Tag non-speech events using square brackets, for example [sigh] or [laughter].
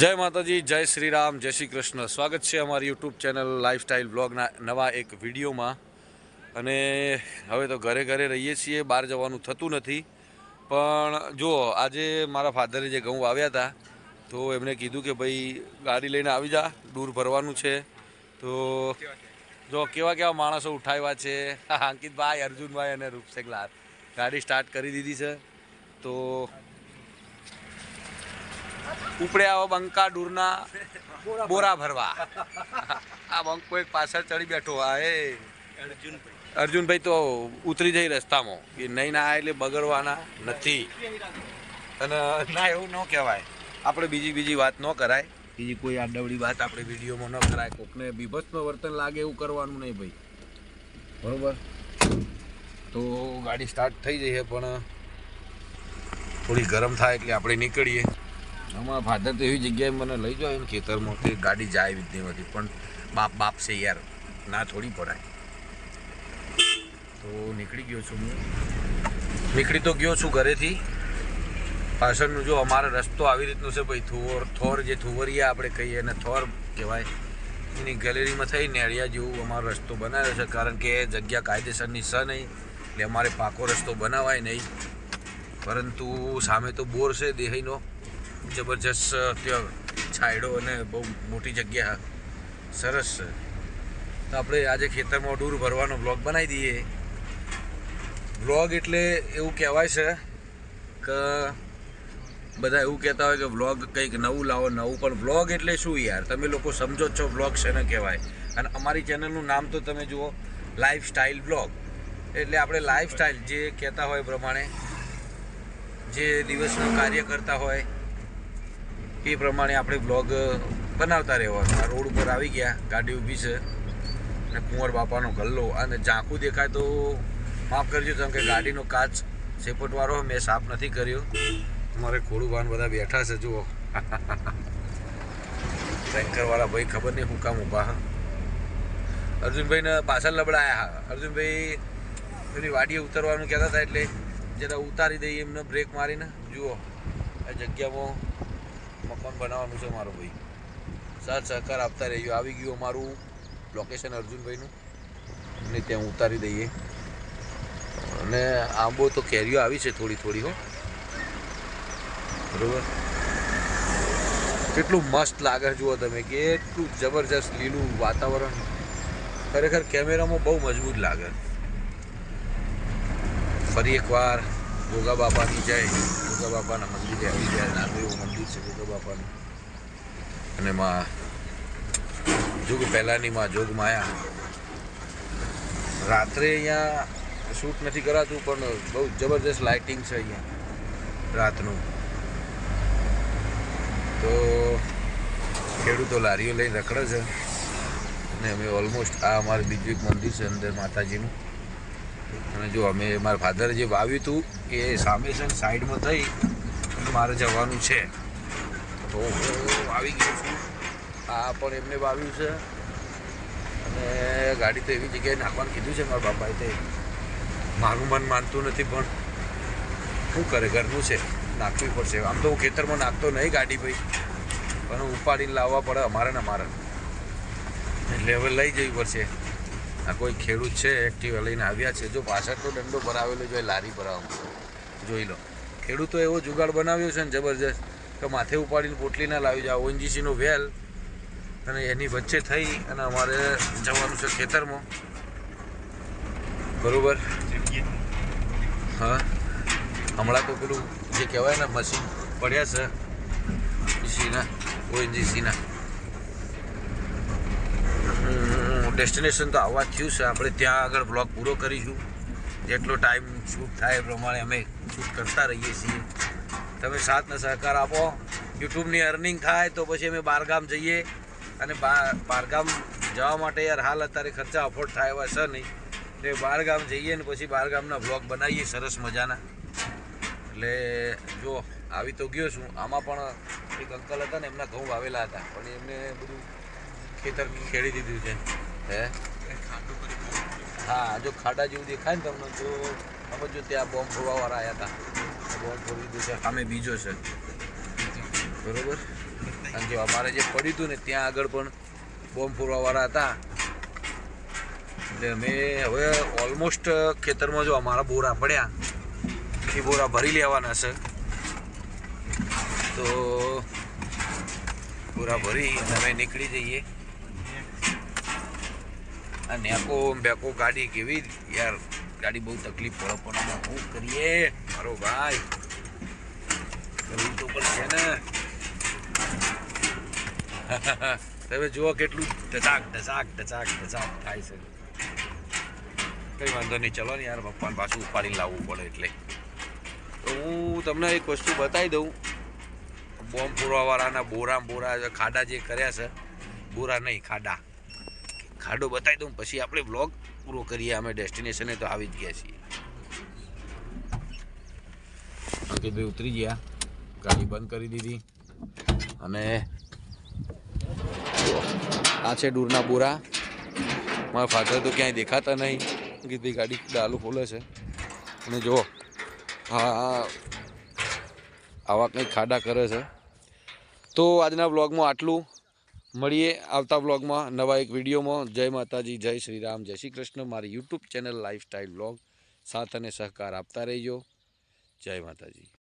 જય માતાજી, જય શ્રી રામ જય શ્રી કૃષ્ણ. સ્વાગત છે અમારી યુટ્યુબ ચેનલ લાઈફસ્ટાઈલ બ્લોગના નવા એક વિડીયોમાં. અને હવે તો ઘરે ઘરે રહીએ છીએ, બહાર જવાનું થતું નથી. પણ જો આજે મારા ફાધરે જે ઘઉં વાવ્યા હતા, તો એમણે કીધું કે ભાઈ, ગાડી લઈને આવી જા, દૂર ભરવાનું છે. તો જો, કેવા કેવા માણસો ઉઠાવ્યા છે. [laughs] અંકિતભાઈ, અર્જુનભાઈ અને રૂપસેક લાલ ગાડી સ્ટાર્ટ કરી દીધી છે. તો ઉપડે આવો બંકા દૂરના બોરા ભરવા. આ બંકો એક પાછળ ચડી બેઠો આ એ. અર્જુનભાઈ તો ઉતરી જઈ રસ્તામાં. એ નહીં ના એટલે બગડવાના નથી. અને ના, એવું ન કહેવાય. આપણે બીજી બીજી વાત ન કરાય. બીજી કોઈ આડવડી વાત આપણે વિડીયોમાં ન કરાય. કોકને બીભત્સનો વર્તન લાગે એવું કરવાનું નહીં ભાઈ. બરોબર? તો ગાડી સ્ટાર્ટ થઈ જઈએ પણ થોડી ગરમ થાય એટલે આપણે નીકળીએ. અમારા ફાધર તો એવી જગ્યાએ મને લઈ જાય ને ખેતરમાં કે ગાડી જાય જ નહીં પણ બાપ બાપ છે યાર. ના થોડી પડાય તો નીકળી ગયો છું હું. નીકળી તો ગયો છું ઘરેથી. પાછળનું જો અમારો રસ્તો આવી રીતનો છે ભાઈ થોર થોર જે થુવરિયા આપણે કહીએ એને થોર કહેવાય. એની ગેલેરીમાં થઈ નેળિયા જેવું અમારો રસ્તો બનાવ્યો છે. કારણ કે જગ્યા કાયદેસરની છે નહીં. એટલે અમારે પાકો રસ્તો બનાવાય નહીં. પરંતુ સામે તો બોર છે દેહીનો જબરજસ્ત ત્યાં છાંયડો અને બહુ મોટી જગ્યા. સરસ છે. તો આપણે આજે ખેતરમાં ડૂર ભરવાનો બ્લોગ બનાવી દઈએ. બ્લોગ એટલે એવું કહેવાય છે કે બધા એવું કહેતા હોય કે વ્લોગ કંઈક નવું લાવો, નવું. પણ વ્લોગ એટલે શું યાર? તમે લોકો સમજો છો વ્લોગ શેને કહેવાય. અને અમારી ચેનલનું નામ તો તમે જુઓ લાઈફ સ્ટાઇલ વ્લોગ એટલે આપણે લાઈફ સ્ટાઈલ જે કહેતા હોય પ્રમાણે, જે દિવસનું કાર્ય કરતા હોય એ પ્રમાણે આપણે બ્લોગ બનાવતા રહેવાનું. આ રોડ ઉપર આવી ગયા, ગાડી ઊભી છે. અને કુંવર બાપાનો ગલ્લો. અને ઝાંખું દેખાય તો માફ કરજો કારણ કે ગાડીનો કાચ સેપટવાળો મેં સાફ નથી કર્યો. મારે ખોડુભાન બધા બેઠા છે, જુઓ. [laughs] ટેન્કરવાળા ભાઈ ખબર નહીં હું કામ ઊભા હા. અર્જુનભાઈને પાછળ લબડાયા હા. અર્જુનભાઈ પેલી વાડીએ ઉતરવાનું કહેતા હતા એટલે જરા ઉતારી દઈએ એમને, બ્રેક મારીને. જુઓ, આ જગ્યામાં મકાન બનાવવાનું છે મારો ભાઈ. સાથ સહકાર આપતા રહીયો આવી ગયું અમારું લોકેશન અર્જુનભાઈનું. અને ત્યાં ઉતારી દઈએ. અને આંબો તો કેરીઓ આવી છે થોડી થોડી, હો. બરોબર? કેટલું મસ્ત લાગે જુઓ તમે. કે એટલું જબરજસ્ત લીલું વાતાવરણ. ખરેખર કેમેરામાં બહુ મજબૂત લાગે. ફરી એકવાર ગોગા બાપાની જય. ગોગા બાપાના મંદિરે આવી ગયા નાનું એવું મંદિર છે ગોગા બાપાનું અને માં જોગ પહેલાંની માં જોગ માયા રાત્રે અહીંયા શૂટ નથી કરાતું, પણ બહુ જબરજસ્ત લાઇટિંગ છે અહીંયા રાતનું. તો ખેડૂતો લારીઓ લઈને રખડે છે. ને અમે ઓલમોસ્ટ આ અમારું બીજું એક મંદિર છે અંદર માતાજીનું. અને જો અમે મારા ફાધરે જે વાવ્યું હતું એ સામે છે સાઈડમાં થઈ મારે જવાનું છે. તો હું આવી ગયો છું. આ પણ એમને વાવ્યું છે. અને ગાડી તો એવી જગ્યાએ નાખવાનું કીધું છે મારા બાપાએ તે. મારું મન માનતું નથી પણ શું કરે, ઘરનું છે. નાખવી પડશે. આમ તો હું ખેતરમાં નાખતો નહીં ગાડી ભાઈ. પણ ઉપાડીને લાવવા પડે અમારે ને અમારે. હવે લઈ જવી પડશે. આ કોઈ ખેડૂત છે એક્ટિવા લઈને આવ્યા છે. જો પાછળનો દંડો ભરાવેલો જોઈએ લારી ભરાવો જોઈ લો. ખેડૂતો એવો જુગાડ બનાવ્યો છે ને જબરજસ્ત કે માથે ઉપાડીને પોટલી ના લાવી જાઓ ઓએનજીસીનો વેલ અને એની વચ્ચે થઈ અને અમારે જવાનું છે ખેતરમાં. બરોબર? હા. હમણાં તો પેલું જે કહેવાય ને મશીન પડ્યા છે સીના ઓએનજીસીના ડેસ્ટિનેશન તો આવવા થયું છે. આપણે ત્યાં આગળ બ્લોગ પૂરો કરીશું. જેટલો ટાઈમ શૂટ થાય એ પ્રમાણે અમે શૂટ કરતા રહીએ છીએ. તમે સાથને સહકાર આપો. યુટ્યુબની અર્નિંગ થાય તો પછી અમે બારગામ જઈએ. અને બારગામ જવા માટે યાર હાલ અત્યારે ખર્ચા અફોર્ડ થાય એવા છે નહીં. એટલે બારગામ જઈએ ને પછી બારગામના બ્લોગ બનાવીએ સરસ મજાના. એટલે જો આવી તો ગયો છું. આમાં પણ એક અંકલ હતા ને એમના ઘઉં વાવેલા હતા. પણ એમને બધું ખેતર ખેડી દીધું છે. હે? હા જો ખાડા જેવું દેખાય ને તમને તો સમજો ત્યાં બોમ્બ ફોડવાવાળા આવ્યા હતા. બોમ્બ ફોડી દીધું છે. સામે બીજો છે. બરોબર? અને જો અમારે જે પડ્યું હતું ને ત્યાં આગળ પણ બોમ્બ ફોડવાવાળા હતા. એટલે અમે હવે ઓલમોસ્ટ ખેતરમાં જો અમારા બોરા પડ્યા. એ બોરા ભરી લેવાના છે. તો બોરા ભરી અને અમે નીકળી જઈએ. આ નેકો બેકો ગાડી કેવી યાર, ગાડી બહુ તકલીફ પડે. પણ અમે શું કરીએ? મારો ભાઈ. કરવું તો પડશે ને. [laughs] તમે જુઓ કેટલું ઢચાક ઢચાક ઢચાક ઢચાક થાય છે. કઈ વાંધો નહીં. ચલો ને યાર, પપ્પાને પાછું ઉપાડીને લાવવું પડે એટલે. તો હું તમને એક વસ્તુ બતાવી દઉં. બોમ્બ પૂરવાવાળાના બોરા બોરા ખાડા જે કર્યા છે, બોરા નહીં, ખાડા. ખાડો બતાવી દઉં, પછી આપણે બ્લોગ પૂરો કરીએ. અમે ડેસ્ટિનેશને તો આવી જ ગયા છીએ. અંકિતભાઈ ઉતરી ગયા. ગાડી બંધ કરી દીધી. અને આ છે દૂરના બોરા. મારા ફાધર તો ક્યાંય દેખાતા નહીં. અંકિતભાઈ ગાડી ડાલુ ખોલે છે. અને જુઓ હા આવા કંઈક ખાડા કરે છે. તો આજના બ્લોગમાં આટલું. મળીએ આવતા બ્લોગમાં નવા એક વિડીયોમાં. જય માતાજી, જય શ્રી રામ જય શ્રી કૃષ્ણ. મારી યુટ્યુબ ચેનલ લાઈફસ્ટાઈલ બ્લોગ સાથ અને સહકાર આપતા રહેજો. જય માતાજી.